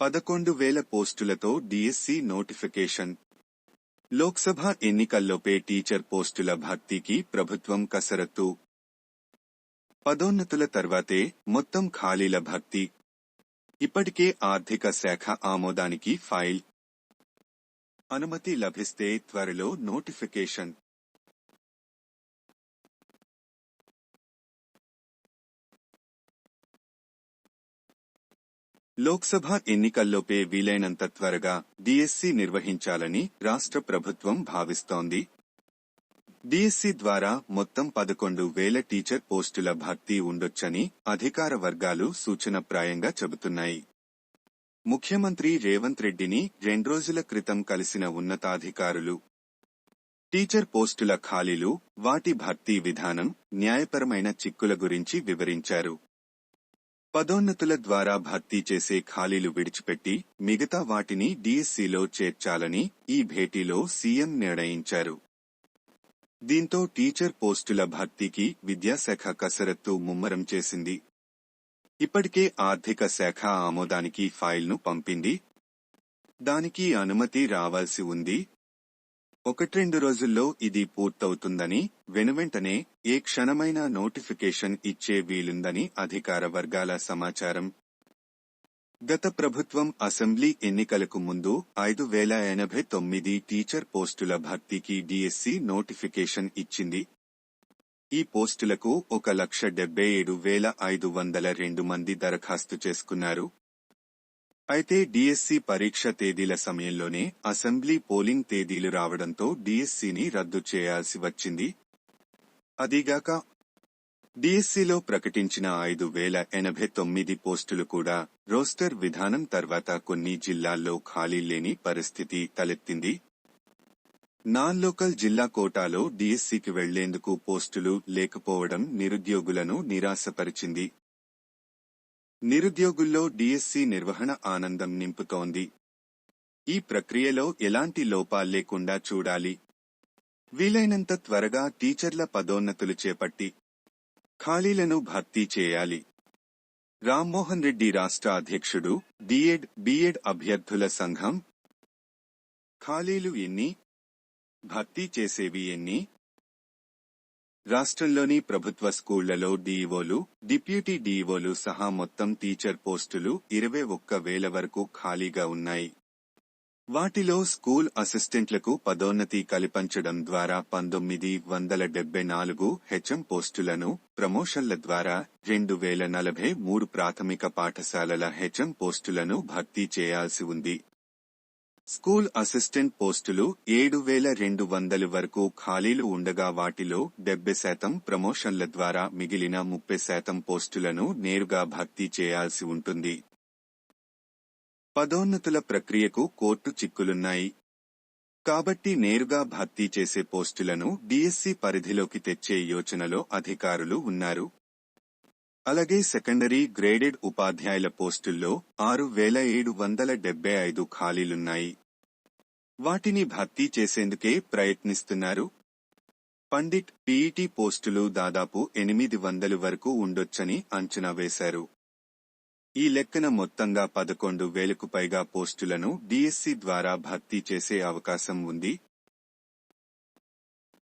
పదకొండు వేల పోస్టులతో డిఎస్సి నోటిఫికేషన్. లోక్సభ ఎన్నికల్లోపే టీచర్ పోస్టుల భర్తీకి ప్రభుత్వం కసరత్తు. పదోన్నతుల తర్వాతే మొత్తం ఖాళీల భర్తీ. ఇప్పటికే ఆర్థిక శాఖ ఆమోదానికి ఫైల్. అనుమతి లభిస్తే త్వరలో నోటిఫికేషన్. లోక్సభ ఎన్నికల్లోపే వీలైనంత త్వరగా డిఎస్సి నిర్వహించాలని రాష్ట్ర ప్రభుత్వం భావిస్తోంది. డిఎస్సి ద్వారా మొత్తం పదకొండు వేల టీచర్ పోస్టుల భర్తీ ఉండొచ్చని అధికార వర్గాలు సూచనప్రాయంగా చెబుతున్నాయి. ముఖ్యమంత్రి రేవంత్ రెడ్డిని రెండ్రోజుల క్రితం కలిసిన ఉన్నతాధికారులు. టీచర్ పోస్టుల ఖాళీలు వాటి భర్తీ విధానం న్యాయపరమైన చిక్కుల గురించి వివరించారు. పదోన్నతుల ద్వారా భర్తీ చేసే ఖాళీలు విడిచిపెట్టి మిగతా వాటిని డిఎస్సిలో చేర్చాలని ఈ భేటీలో సీఎం నిర్ణయించారు. దీంతో టీచర్ పోస్టుల భర్తీకి విద్యాశాఖ కసరత్తు ముమ్మరం చేసింది. ఇప్పటికే ఆర్థిక శాఖ ఆమోదానికి ఫైల్ను పంపింది. దానికి అనుమతి రావాల్సి ఉంది. ఒకట్రెండు రోజుల్లో ఇది పూర్తవుతుందని వెనువెంటనే ఏ క్షణమైన నోటిఫికేషన్ ఇచ్చే వీలుందని అధికార వర్గాల సమాచారం. గత ప్రభుత్వం అసెంబ్లీ ఎన్నికలకు ముందు ఐదు వేల ఎనభై తొమ్మిది టీచర్ పోస్టుల భర్తీకి డిఎస్సి నోటిఫికేషన్ ఇచ్చింది. ఈ పోస్టులకు ఒక లక్ష డెబ్బై ఏడు వేల ఐదు వందల రెండు మంది దరఖాస్తు చేసుకున్నారు. అయితే డిఎస్సి పరీక్ష తేదీల సమయంలోనే అసెంబ్లీ పోలింగ్ తేదీలు రావడంతో డిఎస్సిని రద్దు చేయాల్సి వచ్చింది. అదీగాక డిఎస్సిలో ప్రకటించిన ఐదు వేల ఎనభై తొమ్మిది పోస్టులు కూడా రోస్టర్ విధానం తర్వాత కొన్ని జిల్లాల్లో ఖాళీ లేని పరిస్థితి తలెత్తింది. నాన్ లోకల్ జిల్లా కోటాలో డిఎస్సికి వెళ్ళేందుకు పోస్టులు లేకపోవడం నిరుద్యోగులను నిరాశపరిచింది. నిరుద్యోగుల్లో డిఎస్సి నిర్వహణ ఆనందం నింపుతోంది. ఈ ప్రక్రియలో ఎలాంటి లోపాలు లేకుండా చూడాలి. వీలైనంత త్వరగా టీచర్ల పదోన్నతులు చేపట్టి ఖాళీలను భర్తీ చేయాలి. రామ్మోహన్ రెడ్డి రాష్ట్ర అధ్యక్షుడు డిఎడ్ బిఎడ్ అభ్యర్థుల సంఘం ఖాళీలు ఎన్ని భర్తీ చేసేవి ఎన్ని రాష్ట్రంలోని ప్రభుత్వ స్కూళ్ళలో డీఈఓలు డిప్యూటీ డీఈఓలు సహా మొత్తం టీచర్ పోస్టులు ఇరవై ఒక్క వేల వరకు ఖాళీగా ఉన్నాయి. వాటిలో స్కూల్ అసిస్టెంట్లకు పదోన్నతి కల్పించడం ద్వారా పంతొమ్మిది వందల డెబ్బై నాలుగు హెచ్ఎం పోస్టులను ప్రమోషన్ల ద్వారా రెండు వేల నలభై మూడు ప్రాథమిక పాఠశాలల హెచ్ఎం పోస్టులను భర్తీ చేయాల్సి ఉంది. స్కూల్ అసిస్టెంట్ పోస్టులు ఏడు వేల రెండు వందల వరకు ఖాళీలు ఉండగా వాటిలో డెబ్బై శాతం ప్రమోషన్ల ద్వారా మిగిలిన ముప్పై శాతం పోస్టులను నేరుగా భర్తీ చేయాల్సి ఉంటుంది. పదోన్నతుల ప్రక్రియకు కోర్టు చిక్కులున్నాయి. కాబట్టి నేరుగా భర్తీ చేసే పోస్టులను డిఎస్సి పరిధిలోకి తెచ్చే యోచనలో అధికారులు ఉన్నారు. అలాగే సెకండరీ గ్రేడెడ్ ఉపాధ్యాయుల పోస్టుల్లో ఆరు వేల ఏడు వందల డెబ్బై ఐదు ఖాళీలున్నాయి. వాటిని భర్తీ చేసేందుకే ప్రయత్నిస్తున్నారు. పండిట్ పీఈటీ పోస్టులు దాదాపు ఎనిమిది వందలు వరకు ఉండొచ్చని అంచనా వేశారు. ఈ లెక్కన మొత్తంగా పదకొండు వేలకు పైగా పోస్టులను డిఎస్సి ద్వారా భర్తీ చేసే అవకాశం ఉంది.